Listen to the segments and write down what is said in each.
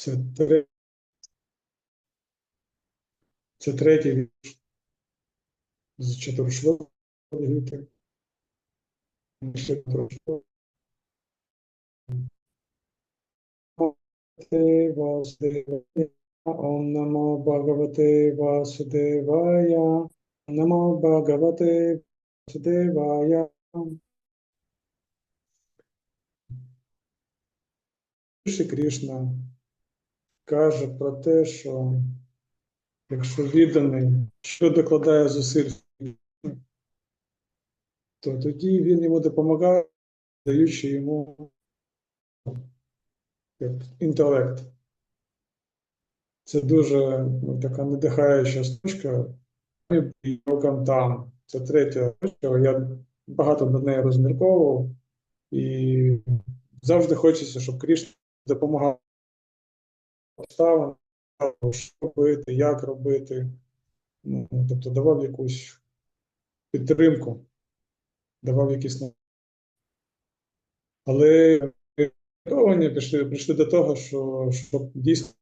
Це, тре- це третій вірш з. Те Васудевая, Ом Намо Бхагавате Васудевая, Намо Бхагавате Васудевая. Кришна каже про те, що якщо відданий, що докладає зусиль, то тоді він йому допомагає, даючи йому інтелект. Це дуже ну, така надихаюча штучка. Йогам там. Це третя штучка. Я багато над нею розмірковував. І завжди хочеться, щоб Крішна допомагав обставин, що робити, як робити. Ну, тобто давав якусь підтримку, давав якісь Але вони прийшли, прийшли до того, що щоб дійсно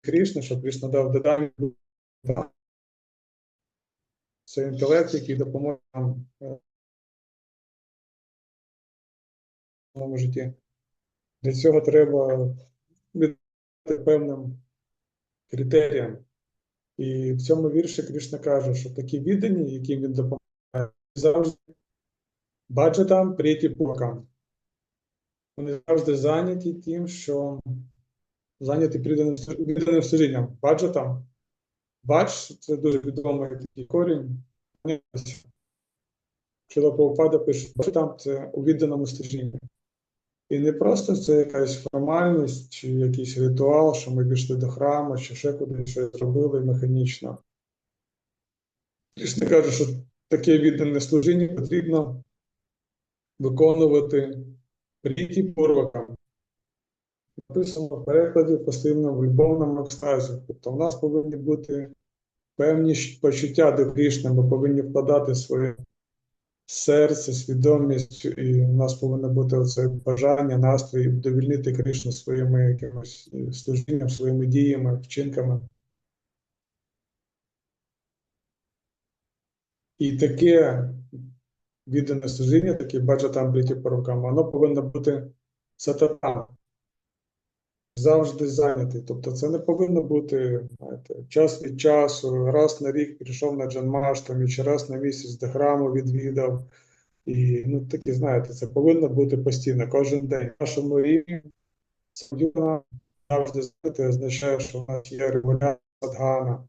Крішна, щоб Крішна дав додам. Це інтелект, який допоможе нам е, в житті. Для цього треба відповідати певним критеріям. І в цьому вірші Кришна каже, що такі віддані, яким він допомагає, завжди баджатам прийти пукам. Вони завжди зайняті тим, що зайняті відданим, служінням. Баджатам. Бадж це дуже відомий такий корінь. Шила Прабхупада пише, баджатам це у відданому служінні. І не просто це якась формальність чи якийсь ритуал, що ми пішли до храму, чи ще кудись щось зробили механічно. Кришна каже, що таке віддане служіння потрібно виконувати пріті пурвакам. Написано в перекладі постійно в любовному екстазі. Тобто в нас повинні бути певні почуття до Кришни, ми повинні вкладати своє серце, свідомість, і в нас повинно бути оце бажання, настрій довільнити Кришну своїми якимось е, служінням, своїми діями, вчинками. І таке віддане служіння, таке баджатам прийти по рукам, воно повинно бути сататам. Завжди зайнятий. Тобто це не повинно бути знаєте, час від часу, раз на рік прийшов на Джанмаштамі, чи раз на місяць до храму відвідав. І ну, такі, знаєте, це повинно бути постійно, кожен день. Нашому рівні завжди знаєте, означає, що в нас є регулярна садгана.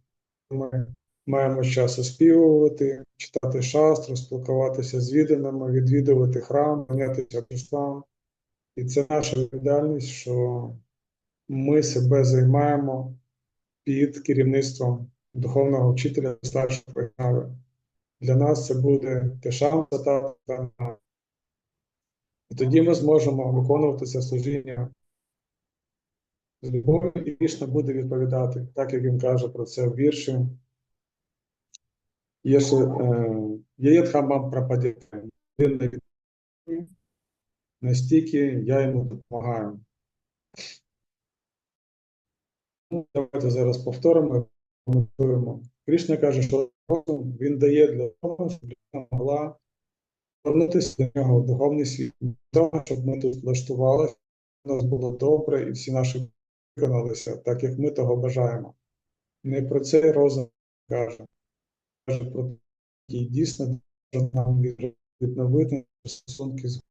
Ми маємо час оспівувати, читати шастру, спілкуватися з відданими, відвідувати храм, понятися Христом. І це наша відповідальність, що ми себе займаємо під керівництвом духовного вчителя старшого вайшнави. Для нас це буде тешам сатата. І тоді ми зможемо виконувати це служіння з любов'ю, і Кришна буде відповідати, так як він каже про це в вірші. Є ще е, Єдхамам прападіка. Він не відповідає, настільки я йому допомагаю. Ну, Давайте зараз повторимо коментуємо. Кришна каже, що розум він дає для того, щоб людина могла повернутися до нього в духовний світ, для того, щоб ми тут влаштувалися, у нас було добре і всі наші виконалися, так як ми того бажаємо. Не про це розум каже. Каже про те, який дійсно може нам відновити стосунки з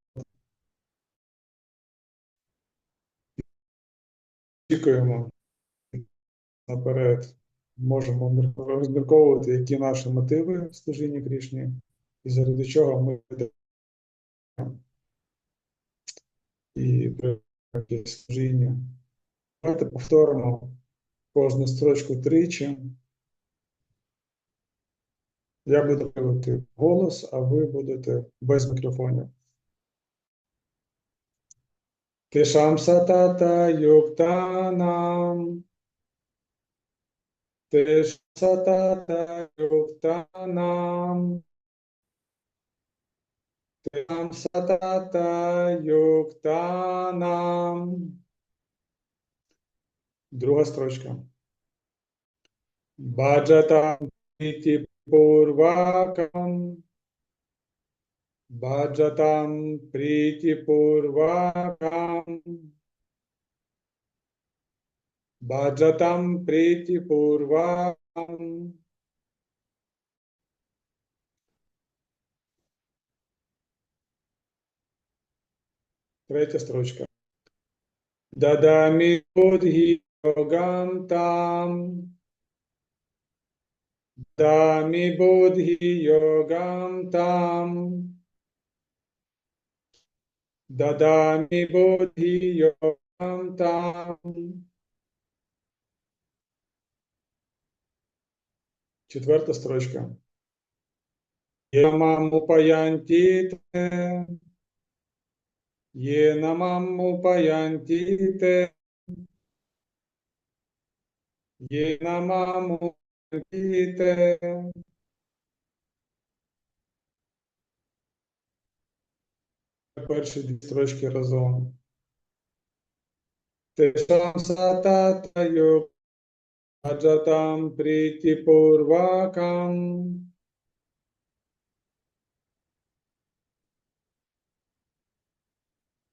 Очікуємо наперед можемо розмірковувати, які наші мотиви в служінні Крішні, і заради чого ми і служіння. Давайте повторимо кожну строчку тричі. Я буду говорити голос, а ви будете без мікрофонів. Тешам сатата юктанам. सततयुक्तानां। सततयोक्तानां भजतां भाजतां प्रीतिपूर्वाकाम् भाजतां प्रीतिपूर्वाकाम् Пріті пурвакам. Третя строчка. Дадамі будхі йогам там. Дамі будхі йогам. Дадамі будхі йогам. Четверта строчка. Ямам упаянтіте. Є намам упаянтіте. Є намам упаянтіте. Перші дві строчки разом. Тешам сататайо аджатам пріті пурвакам.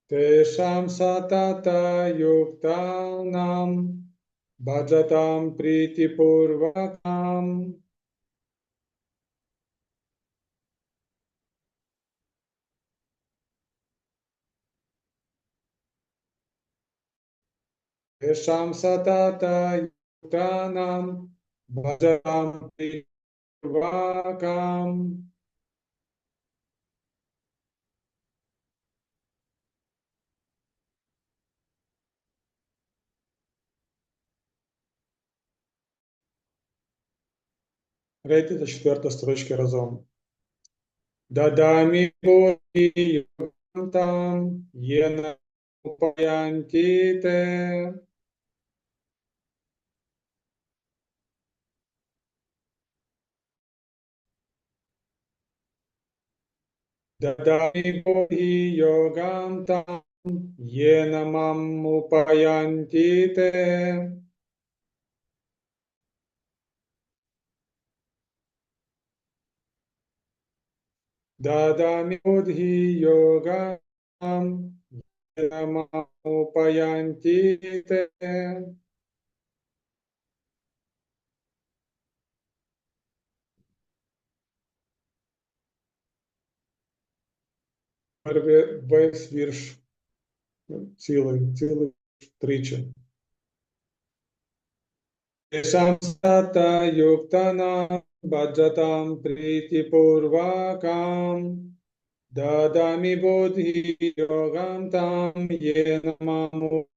Тешам сатата юктанам баджатам пріті пурвакам. Тешам сатата юктанам баджатам пріті пурвакам. Третя та четверта строчки разом. Дадамі боді там єна упаянтіте. Дадамі боді йогам там єна мам упаянтіте. Дадамі будхі йогам упаянтіте. Перший Весь вірш цілий, цілий тричі. Тешам сата юктана баджатам пріті пурвакам. Дадамі будхі йогам там є намаму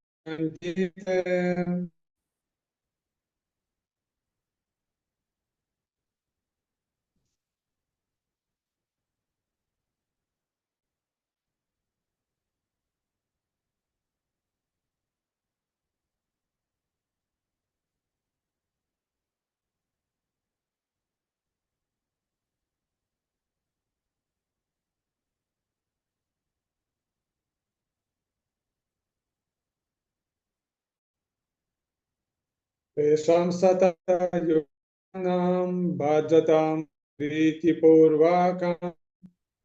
антіте. Тешам сата йогам баджатам пріті пурвакам.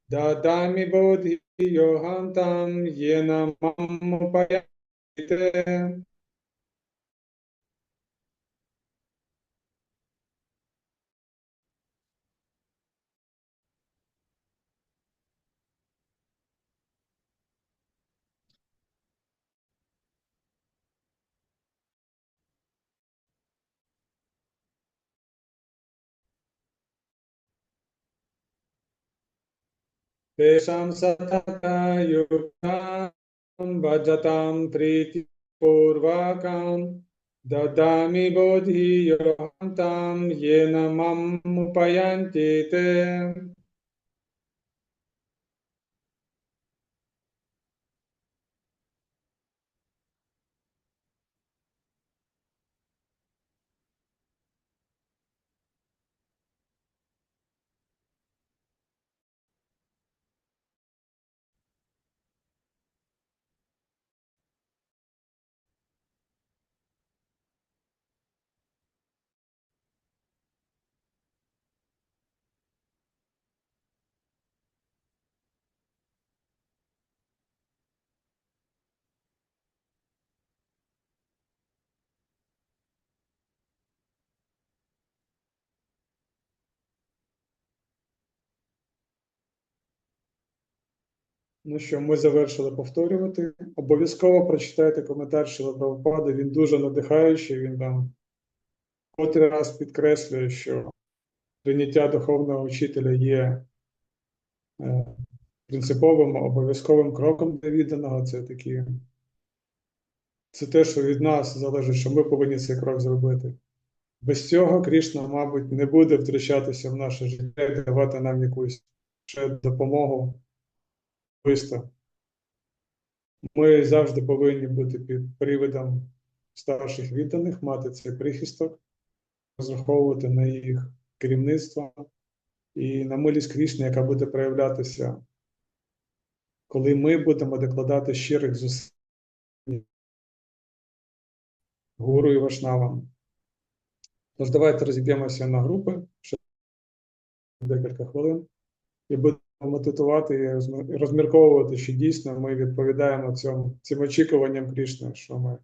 Дадамі будхі तेषां सततयुक्तां भजतां प्रीतिपूर्वकां ददामि बोधियोहं तां येन ममुपयन्ति ते। Ну що, ми завершили повторювати. Обов'язково прочитайте коментар Прабхупади. Він дуже надихаючий. Він там котрий раз підкреслює, що прийняття духовного вчителя є е, принциповим обов'язковим кроком для відданого. Це такі, це те, що від нас залежить, що ми повинні цей крок зробити. Без цього Крішна, мабуть, не буде втручатися в наше життя і давати нам якусь ще допомогу особисто. Ми завжди повинні бути під привидом старших відданих, мати цей прихисток, розраховувати на їх керівництво і на милість Крішни, яка буде проявлятися, коли ми будемо докладати щирих зусиль гуру і вашнавам. Тож давайте розіб'ємося на групи ще декілька хвилин і будемо медитувати і розмір- розмірковувати, що дійсно ми відповідаємо цьому, цим очікуванням Крішни, що ми